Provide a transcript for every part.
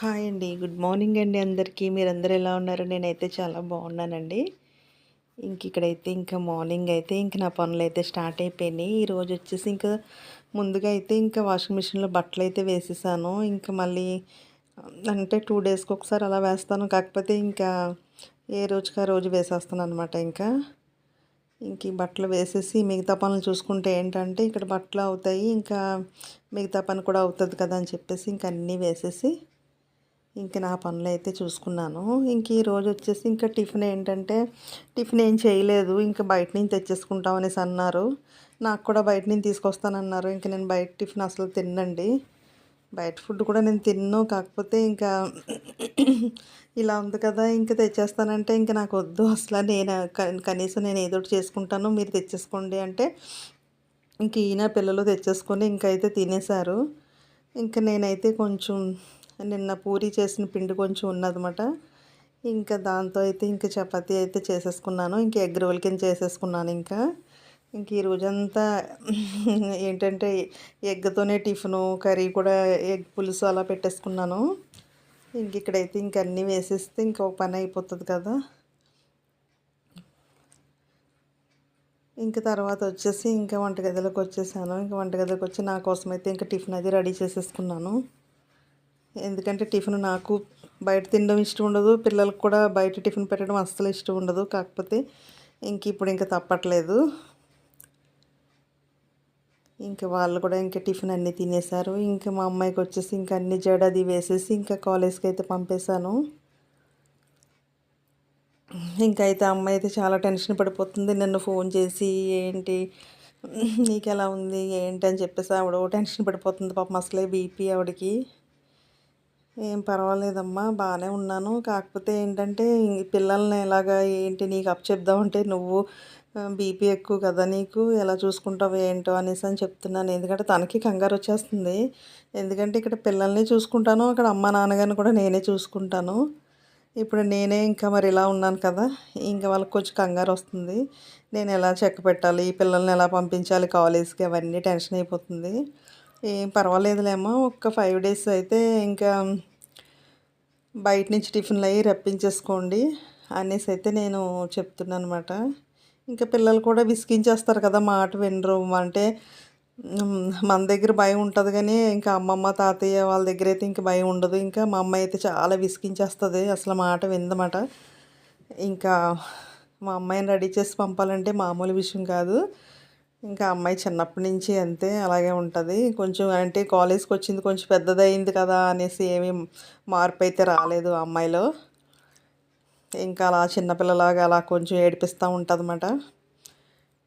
Hi అండి. Good morning అండి అందరికీ. మీరందరూ ఎలా ఉన్నారు? నేనైతే చాలా బాగున్నానండి. ఇంక ఇక్కడైతే ఇంకా మార్నింగ్ అయితే ఇంక నా పనులు అయితే స్టార్ట్ అయిపోయినాయి. ఈరోజు వచ్చేసి ఇంకా ముందుగా అయితే ఇంకా వాషింగ్ మిషన్లో బట్టలు అయితే వేసేసాను. ఇంకా మళ్ళీ అంటే టూ డేస్కి ఒకసారి అలా వేస్తాను. కాకపోతే ఇంకా ఏ రోజుకి ఆ రోజు వేసేస్తాను అనమాట ఇంకా. ఇంక ఈ బట్టలు వేసేసి మిగతా పనులు చూసుకుంటే ఏంటంటే ఇక్కడ బట్టలు అవుతాయి. ఇంకా మిగతా పని కూడా అవుతుంది కదా అని చెప్పేసి ఇంక అన్నీ వేసేసి ఇంక నా పనులు అయితే చూసుకున్నాను. ఇంక ఈ రోజు వచ్చేసి ఇంకా టిఫిన్ ఏంటంటే టిఫిన్ ఏం చేయలేదు. ఇంకా బయట నుంచి తెచ్చేసుకుంటాం అనేసి అన్నారు. నాకు కూడా బయట నుంచి తీసుకొస్తానన్నారు. ఇంక నేను బయట టిఫిన్ అసలు తిన్నండి. బయట ఫుడ్ కూడా నేను తిన్ను. కాకపోతే ఇంకా ఇలా ఉంది కదా ఇంకా తెచ్చేస్తానంటే ఇంకా నాకు వద్దు. అసలు నేను కనీసం నేను ఏదో చేసుకుంటాను. మీరు తెచ్చేసుకోండి అంటే ఇంక ఈయన పిల్లలు తెచ్చేసుకొని ఇంకైతే తినేశారు. ఇంకా నేనైతే కొంచెం నిన్న పూరి చేసిన పిండి కొంచెం ఉన్నదన్నమాట. ఇంకా దాంతో అయితే ఇంకా చపాతీ అయితే చేసేసుకున్నాను. ఇంకా ఎగ్ రోల్ కింద చేసేసుకున్నాను ఇంకా. ఇంక ఈ రోజంతా ఏంటంటే ఎగ్తోనే టిఫిను కర్రీ కూడా ఎగ్ పులుసు అలా పెట్టేసుకున్నాను. ఇంక ఇక్కడైతే ఇంక అన్నీ వేసేస్తే ఇంకొక పని అయిపోతుంది కదా. ఇంక తర్వాత వచ్చేసి ఇంకా వంటగదిలోకి వచ్చేసాను. ఇంకా వంటగదిలోకి వచ్చి నా కోసం అయితే ఇంకా టిఫిన్ అది రెడీ చేసేసుకున్నాను. ఎందుకంటే టిఫిన్ నాకు బయట తినడం ఇష్టం ఉండదు పిల్లలకు కూడా బయట టిఫిన్ పెట్టడం అస్సలు ఇష్టం ఉండదు. కాకపోతే ఇంక ఇప్పుడు ఇంకా తప్పట్లేదు. ఇంకా వాళ్ళు కూడా ఇంకా టిఫిన్ అన్నీ తినేశారు. ఇంకా మా అమ్మాయికి వచ్చేసి ఇంకా అన్ని జడ అది వేసేసి ఇంకా కాలేజ్కి అయితే పంపేశాను. ఇంకా అయితే అమ్మాయి అయితే చాలా టెన్షన్ పడిపోతుంది. నన్ను ఫోన్ చేసి ఏంటి నీకు ఎలా ఉంది ఏంటి అని చెప్పేసి ఆవిడ టెన్షన్ పడిపోతుంది. పాపం అసలే బీపీ ఆవిడకి. ఏం పర్వాలేదమ్మా బాగానే ఉన్నాను. కాకపోతే ఏంటంటే పిల్లల్ని ఎలాగా ఏంటి నీకు అప్ చెప్దామంటే నువ్వు బీపీ ఎక్కువ కదా నీకు ఎలా చూసుకుంటావు ఏంటో అనేసి అని చెప్తున్నాను. ఎందుకంటే తనకి కంగారు వచ్చేస్తుంది. ఎందుకంటే ఇక్కడ పిల్లల్ని చూసుకుంటాను అక్కడ అమ్మ నాన్నగారిని కూడా నేనే చూసుకుంటాను. ఇప్పుడు నేనే ఇంకా మరి ఇలా ఉన్నాను కదా ఇంకా వాళ్ళకి కొంచెం కంగారు వస్తుంది. నేను ఎలా చెక్క పెట్టాలి? పిల్లల్ని ఎలా పంపించాలి? కాలేజ్కి అవన్నీ టెన్షన్ అయిపోతుంది. ఏం పర్వాలేదులేమో ఒక ఫైవ్ డేస్ అయితే ఇంకా బయట నుంచి టిఫిన్లు అయ్యి రప్పించేసుకోండి అనేసి అయితే నేను చెప్తున్నాను అనమాట ఇంకా పిల్లలు కూడా విసిగించేస్తారు కదా మాట వినరు. అంటే మన దగ్గర భయం ఉంటుంది కానీ ఇంకా అమ్మమ్మ తాతయ్య వాళ్ళ దగ్గర అయితే ఇంకా భయం ఉండదు. ఇంకా మా అమ్మ అయితే చాలా విసిగించేస్తుంది అసలు మాట విందమాట ఇంకా మా అమ్మాయిని రెడీ చేసి పంపాలంటే మామూలు విషయం కాదు. ఇంకా అమ్మాయి చిన్నప్పటి నుంచి అంతే అలాగే ఉంటుంది. కొంచెం అంటే కాలేజ్కి వచ్చింది కొంచెం పెద్దదయింది కదా అనేసి ఏమీ మార్పు అయితే రాలేదు అమ్మాయిలో. ఇంకా అలా చిన్నపిల్లలాగా అలా కొంచెం ఏడిపిస్తూ ఉంటుంది అన్నమాట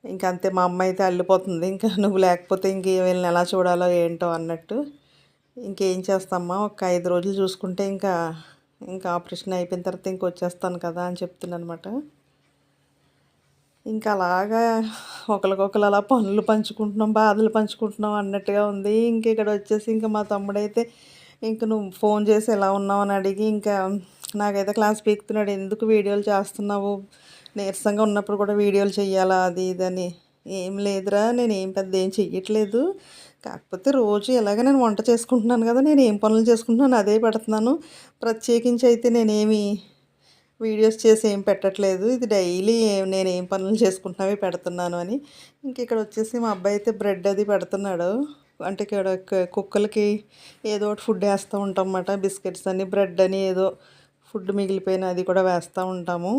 ఇంకా అంతే మా అమ్మాయి అయితే అల్లిపోతుంది. ఇంకా నువ్వు లేకపోతే ఇంక వీళ్ళని ఎలా చూడాలో ఏంటో అన్నట్టు ఇంకేం చేస్తామ్మా? ఒక ఐదు రోజులు చూసుకుంటే ఇంకా ఇంకా ఆపరేషన్ అయిపోయిన తర్వాత ఇంక వచ్చేస్తాను కదా అని చెప్తున్నాను అనమాట ఇంకా అలాగా ఒకరికొకరు అలా పనులు పంచుకుంటున్నాం బాధలు పంచుకుంటున్నాం అన్నట్టుగా ఉంది. ఇంక ఇక్కడ వచ్చేసి ఇంకా మా తమ్ముడైతే ఇంక నువ్వు ఫోన్ చేసి ఎలా ఉన్నావు అని అడిగి ఇంకా నాకైతే క్లాస్ పీకుతున్నాడు. ఎందుకు వీడియోలు చేస్తున్నావు? నీరసంగా ఉన్నప్పుడు కూడా వీడియోలు చెయ్యాలా? అది ఇదని ఏం లేదురా నేను ఏం పెద్ద ఏం చెయ్యట్లేదు. కాకపోతే రోజు ఎలాగ నేను వంట చేసుకుంటున్నాను కదా నేను ఏం పనులు చేసుకుంటున్నాను అదే పెడుతున్నాను. ప్రత్యేకించి అయితే నేనేమి వీడియోస్ చేసి ఏం పెట్టట్లేదు. ఇది డైలీ నేను ఏం పనులు చేసుకుంటున్నావే పెడుతున్నాను అని. ఇంక ఇక్కడ వచ్చేసి మా అబ్బాయి అయితే బ్రెడ్ అది పెడుతున్నాడు. అంటే ఇక్కడ కుక్కలకి ఏదో ఒకటి ఫుడ్ వేస్తూ ఉంటాం అన్నమాట బిస్కెట్స్ అని బ్రెడ్ అని ఏదో ఫుడ్ మిగిలిపోయిన అది కూడా వేస్తూ ఉంటాము.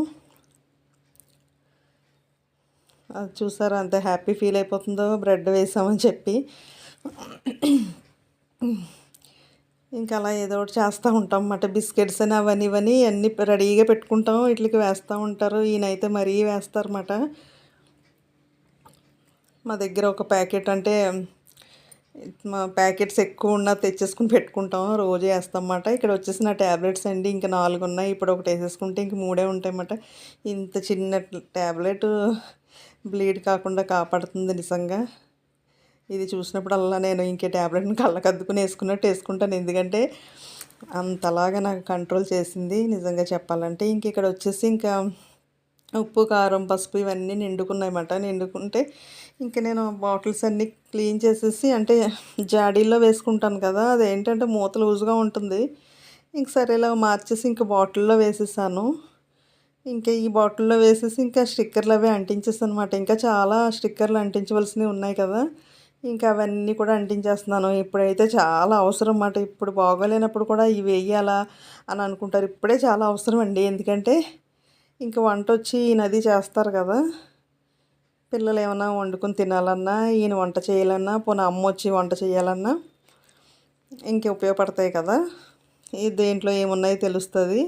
అది చూసారా అంత హ్యాపీ ఫీల్ అయిపోతుందో? బ్రెడ్ వేసామని చెప్పి. ఇంకా అలా ఏదో ఒకటి చేస్తూ ఉంటాం అన్నమాట. బిస్కెట్స్ అని అవన్నీ ఇవన్నీ అన్నీ రెడీగా పెట్టుకుంటాం. వీటికి వేస్తూ ఉంటారు. ఈయనైతే మరీ వేస్తారన్నమాట. మా దగ్గర ఒక ప్యాకెట్ అంటే మా ప్యాకెట్స్ ఎక్కువ ఉన్న తెచ్చేసుకుని పెట్టుకుంటాం. రోజు వేస్తామన్నమాట ఇక్కడ వచ్చేసి నా ట్యాబ్లెట్స్ అండి. ఇంకా నాలుగు ఉన్నాయి. ఇప్పుడు ఒకటి వేసేసుకుంటే ఇంక మూడే ఉంటాయన్నమాట ఇంత చిన్న ట్యాబ్లెట్ బ్లీడ్ కాకుండా కాపాడుతుంది నిజంగా. ఇది చూసినప్పుడల్లా నేను ఇంకే ట్యాబ్లెట్ని కళ్ళకద్దుకుని వేసుకున్నట్టు వేసుకుంటాను. ఎందుకంటే అంతలాగా నాకు కంట్రోల్ చేసింది నిజంగా చెప్పాలంటే. ఇంక ఇక్కడ వచ్చేసి ఇంకా ఉప్పు కారం పసుపు ఇవన్నీ నిండుకున్నాయన్నమాట. నిండుకుంటే ఇంక నేను బాటిల్స్ అన్నీ క్లీన్ చేసేసి అంటే జాడీలో వేసుకుంటాను కదా అదేంటంటే మూత లూజ్గా ఉంటుంది. ఇంక సరే ఇలా మార్చేసి ఇంక బాటిల్లో వేసేసాను. ఇంకా ఈ బాటిల్లో వేసేసి ఇంకా స్టిక్కర్లు అవి అంటించేస్తాను అనమాట ఇంకా చాలా స్టిక్కర్లు అంటించవలసినవి ఉన్నాయి కదా. ఇంకా అవన్నీ కూడా అంటించేస్తున్నాను. ఇప్పుడైతే చాలా అవసరం అన్నమాట ఇప్పుడు బాగోలేనప్పుడు కూడా ఇవి వేయాలా అని అనుకుంటారు. ఇప్పుడే చాలా అవసరం అండి. ఎందుకంటే ఇంకా వంట వచ్చి ఈ నది చేస్తారు కదా. పిల్లలు ఏమైనా వండుకొని తినాలన్నా ఈయన వంట చేయాలన్నా పోనీ అమ్మ వచ్చి వంట చేయాలన్నా ఇంక ఉపయోగపడతాయి కదా. ఈ దేంట్లో ఏమున్నాయో తెలుస్తుంది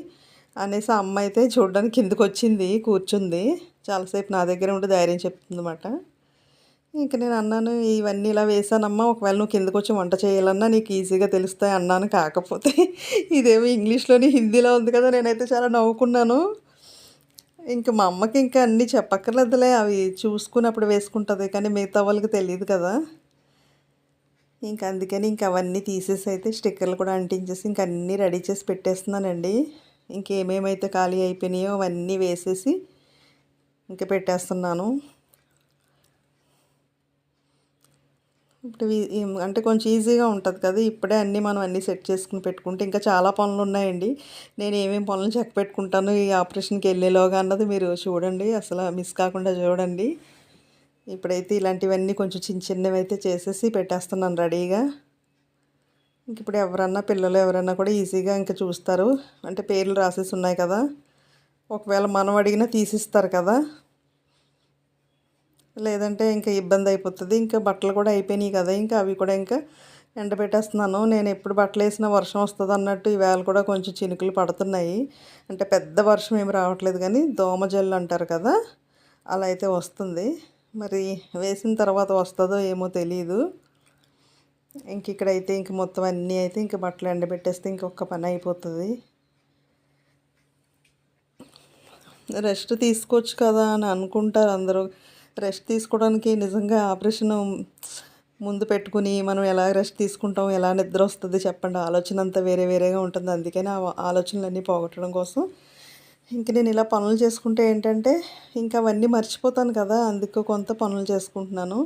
అనేసి అమ్మ అయితే చూడడానికి కిందకు వచ్చింది కూర్చుంది. చాలాసేపు నా దగ్గర ఉండి ధైర్యం చెప్తుంది అనమాట ఇంక నేను అన్నాను ఇవన్నీ ఇలా వేసానమ్మా ఒకవేళ నువ్వు కిందకు వచ్చి వంట చేయాలన్నా నీకు ఈజీగా తెలుస్తాయి అన్నాను. కాకపోతే ఇదేమో ఇంగ్లీష్లోని హిందీలో ఉంది కదా నేనైతే చాలా నవ్వుకున్నాను. ఇంక మా అమ్మకి ఇంకా అన్నీ చెప్పక్కర్లేదులే అవి చూసుకున్నప్పుడు వేసుకుంటుంది కానీ మిగతా వాళ్ళకి తెలియదు కదా. ఇంక అందుకని ఇంక అవన్నీ తీసేసి అయితే స్టిక్కర్లు కూడా అంటించేసి ఇంక అన్నీ రెడీ చేసి పెట్టేస్తున్నానండి. ఇంకేమేమైతే ఖాళీ అయిపోయినాయో అవన్నీ వేసేసి ఇంక పెట్టేస్తున్నాను. ఇప్పుడు అంటే కొంచెం ఈజీగా ఉంటుంది కదా ఇప్పుడే అన్నీ మనం అన్నీ సెట్ చేసుకుని పెట్టుకుంటే ఇంకా చాలా పనులు ఉన్నాయండి. నేను ఏమేమి పనులు చెక్క పెట్టుకుంటాను ఈ ఆపరేషన్కి వెళ్ళేలోగా అన్నది మీరు చూడండి అసలు మిస్ కాకుండా చూడండి. ఇప్పుడైతే ఇలాంటివన్నీ కొంచెం చిన్న చిన్నవి అయితే చేసేసి పెట్టేస్తున్నాను రెడీగా. ఇంక ఇప్పుడు ఎవరన్నా పిల్లలు ఎవరన్నా కూడా ఈజీగా ఇంకా చూస్తారు. అంటే పేర్లు రాసేసి ఉన్నాయి కదా ఒకవేళ మనం అడిగినా తీసిస్తారు కదా. లేదంటే ఇంకా ఇబ్బంది అయిపోతుంది. ఇంకా బట్టలు కూడా అయిపోయినాయి కదా ఇంకా అవి కూడా ఇంకా ఎండబెట్టేస్తున్నాను. నేను ఎప్పుడు బట్టలు వేసినా వర్షం వస్తుంది అన్నట్టు ఈవేళ కూడా కొంచెం చినుకులు పడుతున్నాయి. అంటే పెద్ద వర్షం ఏమి రావట్లేదు కానీ దోమజల్లు అంటారు కదా అలా అయితే వస్తుంది. మరి వేసిన తర్వాత వస్తుందో ఏమో తెలియదు ఇంక ఇక్కడైతే ఇంక మొత్తం అన్నీ అయితే ఇంక బట్టలు ఎండబెట్టేస్తే ఇంకొక పని అయిపోతుంది. రెస్ట్ తీసుకోవచ్చు కదా అని అనుకుంటారు అందరూ. రెస్ట్ తీసుకోవడానికి నిజంగా ఆపరేషన్ ముందు పెట్టుకుని మనం ఎలా రెస్ట్ తీసుకుంటాం ఎలా నిద్ర వస్తుంది చెప్పండి. ఆలోచన అంతా వేరే వేరేగా ఉంటుంది. అందుకని ఆ ఆలోచనలన్నీ పోగొట్టడం కోసం ఇంక నేను ఇలా పనులు చేసుకుంటే ఏంటంటే ఇంకా అవన్నీ మర్చిపోతాను కదా అందుకు కొంత పనులు చేసుకుంటున్నాను.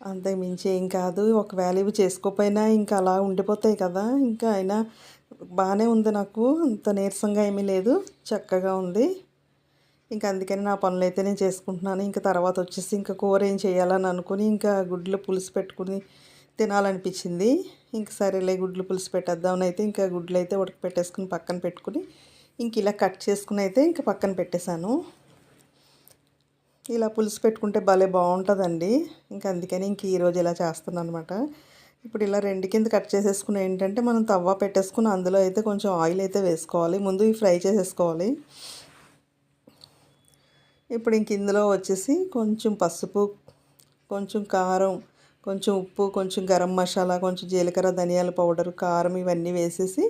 అంతకు మించి ఏం కాదు. ఒకవేళ ఇవి చేసుకోకపోయినా ఇంకా అలా ఉండిపోతాయి కదా. ఇంకా అయినా బాగానే ఉంది నాకు. అంత నీరసంగా ఏమీ లేదు. చక్కగా ఉంది. ఇంకా అందుకని నా పనులు అయితే నేను చేసుకుంటున్నాను. ఇంకా తర్వాత వచ్చేసి ఇంకా కూర ఏం చేయాలని అనుకుని ఇంకా గుడ్లు పులుసు పెట్టుకుని తినాలనిపించింది. ఇంక సరేలే గుడ్లు పులుసు పెట్టేద్దామని అయితే ఇంకా గుడ్లు అయితే ఉడక పెట్టేసుకుని పక్కన పెట్టుకుని ఇంక ఇలా కట్ చేసుకుని అయితే ఇంకా పక్కన పెట్టేశాను. ఇలా పులుసు పెట్టుకుంటే భలే బాగుంటుందండి. ఇంకా అందుకని ఇంక ఈరోజు ఇలా చేస్తున్నాను అనమాట ఇప్పుడు ఇలా రెండు కింద కట్ చేసేసుకుని ఏంటంటే మనం తవ్వ పెట్టేసుకుని అందులో అయితే కొంచెం ఆయిల్ అయితే వేసుకోవాలి. ముందు ఫ్రై చేసేసుకోవాలి. ఇప్పుడు ఇంక ఇందులో వచ్చేసి కొంచెం పసుపు కొంచెం కారం కొంచెం ఉప్పు కొంచెం గరం మసాలా కొంచెం జీలకర్ర ధనియాల పౌడర్ కారం ఇవన్నీ వేసేసి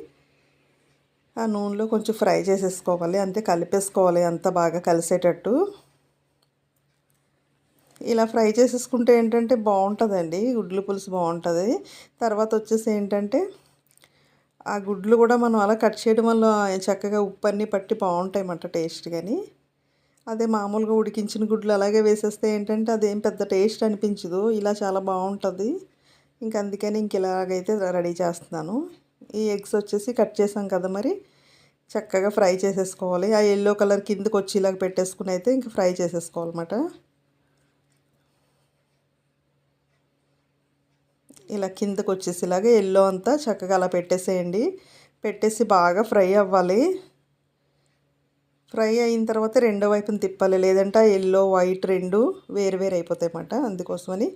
ఆ నూనెలో కొంచెం ఫ్రై చేసేసుకోవాలి. అంతే కలిపేసుకోవాలి. అంత బాగా కలిసేటట్టు. ఇలా ఫ్రై చేసేసుకుంటే ఏంటంటే బాగుంటుందండి. గుడ్లు పులుసు బాగుంటుంది. తర్వాత వచ్చేసి ఏంటంటే ఆ గుడ్లు కూడా మనం అలా కట్ చేయడం వల్ల చక్కగా ఉప్పు అన్నీ పట్టి బాగుంటాయి అన్నమాట టేస్ట్ కానీ అదే మామూలుగా ఉడికించిన గుడ్లు అలాగే వేసేస్తే ఏంటంటే అదేం పెద్ద టేస్ట్ అనిపించదు. ఇలా చాలా బాగుంటుంది. ఇంక అందుకని ఇంక ఇలాగైతే రెడీ చేస్తున్నాను. ఈ ఎగ్స్ వచ్చేసి కట్ చేసాం కదా మరి చక్కగా ఫ్రై చేసేసుకోవాలి. ఆ ఎల్లో కలర్ కిందకి వచ్చి ఇలాగ పెట్టేసుకుని అయితే ఇంక ఫ్రై చేసేసుకోవాలన్నమాట. ఇలా కిందకు వచ్చేసి ఇలాగే ఎల్లో అంతా చక్కగా అలా పెట్టేసేయండి. పెట్టేసి బాగా ఫ్రై అవ్వాలి. ఫ్రై అయిన తర్వాత రెండో వైపున తిప్పాలి. లేదంటే ఎల్లో వైట్ రెండు వేరు వేరు అయిపోతాయి అన్నమాట అందుకోసమని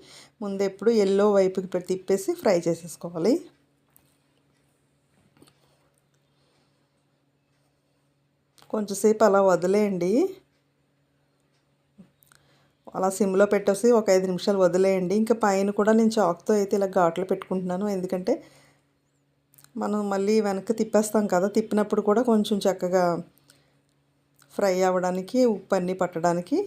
ముందు ఎప్పుడు ఎల్లో వైపుకి తిప్పేసి ఫ్రై చేసేసుకోవాలి. కొంచెంసేపు అలా వదిలేయండి. అలా సిమ్లో పెట్టేసి ఒక ఐదు నిమిషాలు వదిలేయండి. ఇంకా పైన కూడా నేను చాక్తో అయితే ఇలా ఘాట్లు పెట్టుకుంటున్నాను. ఎందుకంటే మనం మళ్ళీ వెనక్కి తిప్పేస్తాం కదా. తిప్పినప్పుడు కూడా కొంచెం చక్కగా ఫ్రై అవ్వడానికి ఉప్పు అన్నీ పట్టడానికి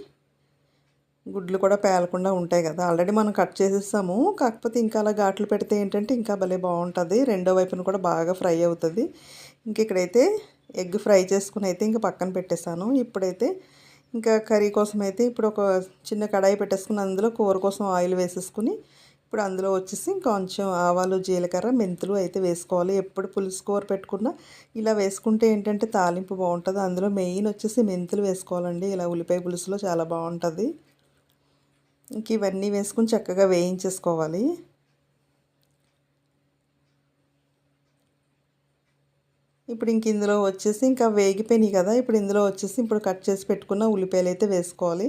గుడ్లు కూడా పేలకుండా ఉంటాయి కదా. ఆల్రెడీ మనం కట్ చేసేసాము. కాకపోతే ఇంకా అలా ఘాట్లు పెడితే ఏంటంటే ఇంకా భలే బాగుంటుంది. రెండో వైపున కూడా బాగా ఫ్రై అవుతుంది. ఇంక ఇక్కడైతే ఎగ్ ఫ్రై చేసుకుని అయితే ఇంకా పక్కన పెట్టేశాను. ఇప్పుడైతే ఇంకా కర్రీ కోసం అయితే ఇప్పుడు ఒక చిన్న కడాయి పెట్టేసుకుని అందులో కూర కోసం ఆయిల్ వేసేసుకుని ఇప్పుడు అందులో వచ్చేసి కొంచెం ఆవాలు జీలకర్ర మెంతులు అయితే వేసుకోవాలి. ఎప్పుడు పులుసు కూర పెట్టుకున్నా ఇలా వేసుకుంటే ఏంటంటే తాలింపు బాగుంటుంది. అందులో మెయిన్ వచ్చేసి మెంతులు వేసుకోవాలండి. ఇలా ఉల్లిపాయ పులుసులో చాలా బాగుంటుంది. ఇంక ఇవన్నీ వేసుకుని చక్కగా వేయించేసుకోవాలి. ఇప్పుడు ఇంక ఇందులో వచ్చేసి ఇంకా వేగిపోయినాయి కదా. ఇప్పుడు ఇందులో వచ్చేసి ఇప్పుడు కట్ చేసి పెట్టుకున్న ఉల్లిపాయలు అయితే వేసుకోవాలి.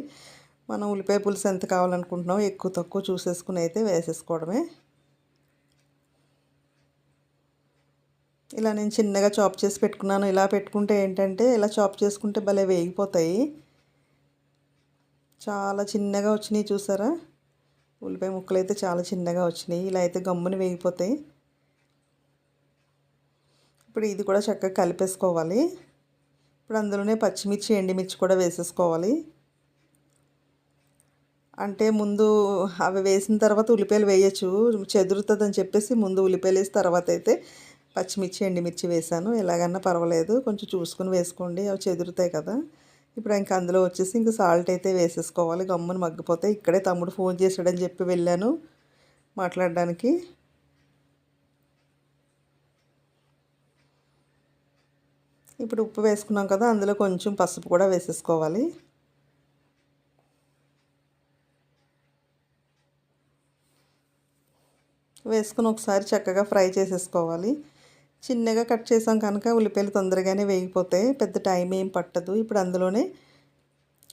మనం ఉల్లిపాయ పులుసు ఎంత కావాలనుకుంటున్నామో ఎక్కువ తక్కువ చూసేసుకుని అయితే వేసేసుకోవడమే. ఇలా నేను చిన్నగా చాప్ చేసి పెట్టుకున్నాను. ఇలా పెట్టుకుంటే ఏంటంటే ఇలా చాప్ చేసుకుంటే భలే వేగిపోతాయి. చాలా చిన్నగా వచ్చినాయి చూసారా? ఉల్లిపాయ ముక్కలు అయితే చాలా చిన్నగా వచ్చినాయి. ఇలా అయితే గమ్ముని వేగిపోతాయి. ఇప్పుడు ఇది కూడా చక్కగా కలిపేసుకోవాలి. ఇప్పుడు అందులోనే పచ్చిమిర్చి ఎండిమిర్చి కూడా వేసేసుకోవాలి. అంటే ముందు అవి వేసిన తర్వాత ఉల్లిపాయలు వేయచ్చు. చెదురుతుంది అని చెప్పేసి ముందు ఉల్లిపాయలు వేసి తర్వాత అయితే పచ్చిమిర్చి ఎండిమిర్చి వేసాను. ఎలాగన్నా పర్వాలేదు. కొంచెం చూసుకుని వేసుకోండి. అవి చెదురుతాయి కదా. ఇప్పుడు ఇంకా అందులో వచ్చేసి ఇంక సాల్ట్ అయితే వేసేసుకోవాలి. గమ్మును మగ్గిపోతే ఇక్కడే తమ్ముడు ఫోన్ చేసాడని చెప్పి వెళ్ళాను మాట్లాడడానికి. ఇప్పుడు ఉప్పు వేసుకున్నాం కదా అందులో కొంచెం పసుపు కూడా వేసేసుకోవాలి. వేసుకుని ఒకసారి చక్కగా ఫ్రై చేసేసుకోవాలి. చిన్నగా కట్ చేసాం కనుక ఉల్లిపాయలు తొందరగానే వేగిపోతాయి. పెద్ద టైం ఏం పట్టదు. ఇప్పుడు అందులోనే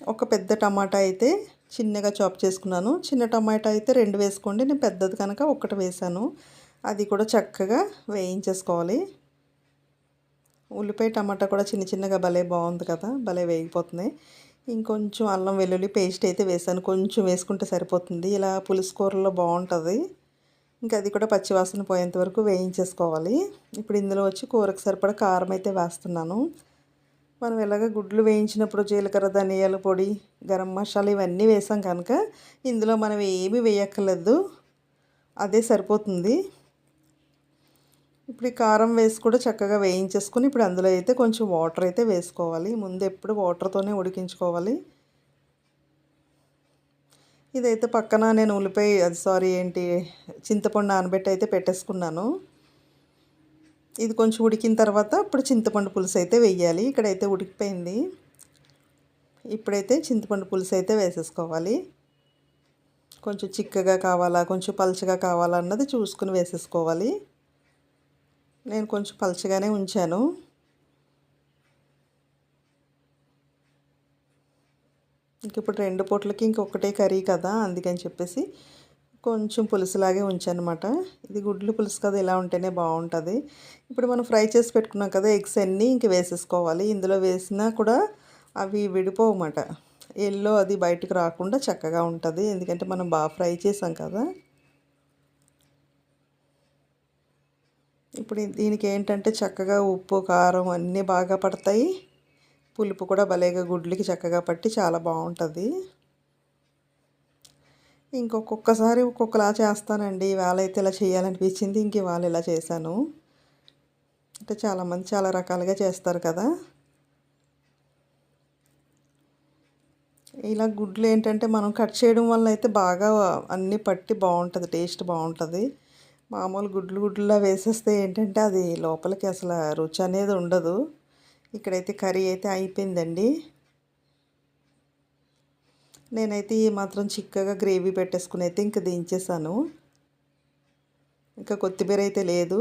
ఒక పెద్ద టమాటా అయితే చిన్నగా చాప్ చేసుకున్నాను. చిన్న టమాటా అయితే రెండు వేసుకోండి. నేను పెద్దది కనుక ఒకటి వేసాను. అది కూడా చక్కగా వేయించేసుకోవాలి. ఉల్లిపాయ టమాటా కూడా చిన్న చిన్నగా భలే బాగుంది కదా. భలే వేగిపోతున్నాయి. ఇంకొంచెం అల్లం వెల్లుల్లి పేస్ట్ అయితే వేసాను. కొంచెం వేసుకుంటే సరిపోతుంది. ఇలా పులుసు కూరలో బాగుంటుంది. ఇంకా అది కూడా పచ్చివాసన పోయేంత వరకు వేయించేసుకోవాలి. ఇప్పుడు ఇందులో వచ్చి కూరకు సరిపడా కారం అయితే వేస్తున్నాను. మనం ఇలాగ గుడ్లు వేయించినప్పుడు జీలకర్ర ధనియాల పొడి గరం మసాలా ఇవన్నీ వేసాం కనుక ఇందులో మనం ఏమీ వేయక్కర్లేదు. అదే సరిపోతుంది. ఇప్పుడు ఈ కారం వేసి కూడా చక్కగా వేయించేసుకుని ఇప్పుడు అందులో అయితే కొంచెం వాటర్ అయితే వేసుకోవాలి. ముందు ఎప్పుడు వాటర్తోనే ఉడికించుకోవాలి. ఇదైతే పక్కన నేను ఉల్లిపాయ అది సారీ ఏంటి చింతపండు నానబెట్టి అయితే పెట్టేసుకున్నాను. ఇది కొంచెం ఉడికిన తర్వాత ఇప్పుడు చింతపండు పులుసు అయితే వేయాలి. ఇక్కడైతే ఉడికిపోయింది. ఇప్పుడైతే చింతపండు పులుసు అయితే వేసేసుకోవాలి. కొంచెం చిక్కగా కావాలా కొంచెం పలుచగా కావాలా అన్నది చూసుకుని వేసేసుకోవాలి. నేను కొంచెం పలుచగానే ఉంచాను. ఇంక ఇప్పుడు రెండు పూటలకి ఇంకొకటే కర్రీ కదా అందుకని చెప్పేసి కొంచెం పులుసులాగే ఉంచానమాట. ఇది గుడ్లు పులుసు కదా ఇలా ఉంటేనే బాగుంటుంది. ఇప్పుడు మనం ఫ్రై చేసి పెట్టుకున్నాం కదా ఎగ్స్ అన్నీ ఇంక వేసేసుకోవాలి. ఇందులో వేసినా కూడా అవి విడిపోవమాట. ఎల్లో అది బయటకు రాకుండా చక్కగా ఉంటుంది ఎందుకంటే మనం బాగా ఫ్రై చేసాం కదా. ఇప్పుడు దీనికి ఏంటంటే చక్కగా ఉప్పు కారం అన్నీ బాగా పడతాయి. పులుపు కూడా భలేగా గుడ్లకి చక్కగా పట్టి చాలా బాగుంటుంది. ఇంకొకొక్కసారి ఒక్కొక్కలా చేస్తానండి. ఇవాళ అయితే ఇలా చేయాలనిపించింది. ఇంక ఇవాళ ఇలా చేశాను. అంటే చాలామంది చాలా రకాలుగా చేస్తారు కదా. ఇలా గుడ్లు ఏంటంటే మనం కట్ చేయడం వల్ల అయితే బాగా అన్నీ పట్టి బాగుంటుంది. టేస్ట్ బాగుంటుంది. మామూలు గుడ్లు గుడ్లులా వేసేస్తే ఏంటంటే అది లోపలికి అసలు రుచి అనేది ఉండదు. ఇక్కడైతే కర్రీ అయితే అయిపోయిందండి. నేనైతే ఈ మాత్రం చిక్కగా గ్రేవీ పెట్టేసుకుని అయితే ఇంకా దించేసాను. ఇంకా కొత్తిమీర అయితే లేదు.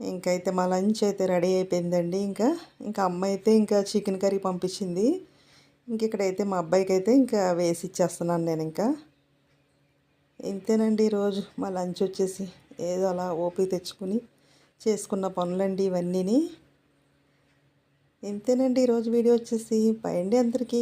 ఇంకైతే మా లంచ్ అయితే రెడీ అయిపోయిందండి ఇంకా. ఇంకా అమ్మ అయితే ఇంకా చికెన్ కర్రీ పంపించింది. ఇంక ఇక్కడైతే మా అబ్బాయికి అయితే ఇంకా వేసి ఇచ్చేస్తున్నాను నేను ఇంకా. ఇంతేనండి ఈరోజు మా లంచ్ వచ్చేసి. ఏదో అలా ఓపి తెచ్చుకుని చేసుకున్న పనులండి ఇవన్నీని. ఇంతేనండి ఈరోజు వీడియో వచ్చేసి పైండి అందరికీ.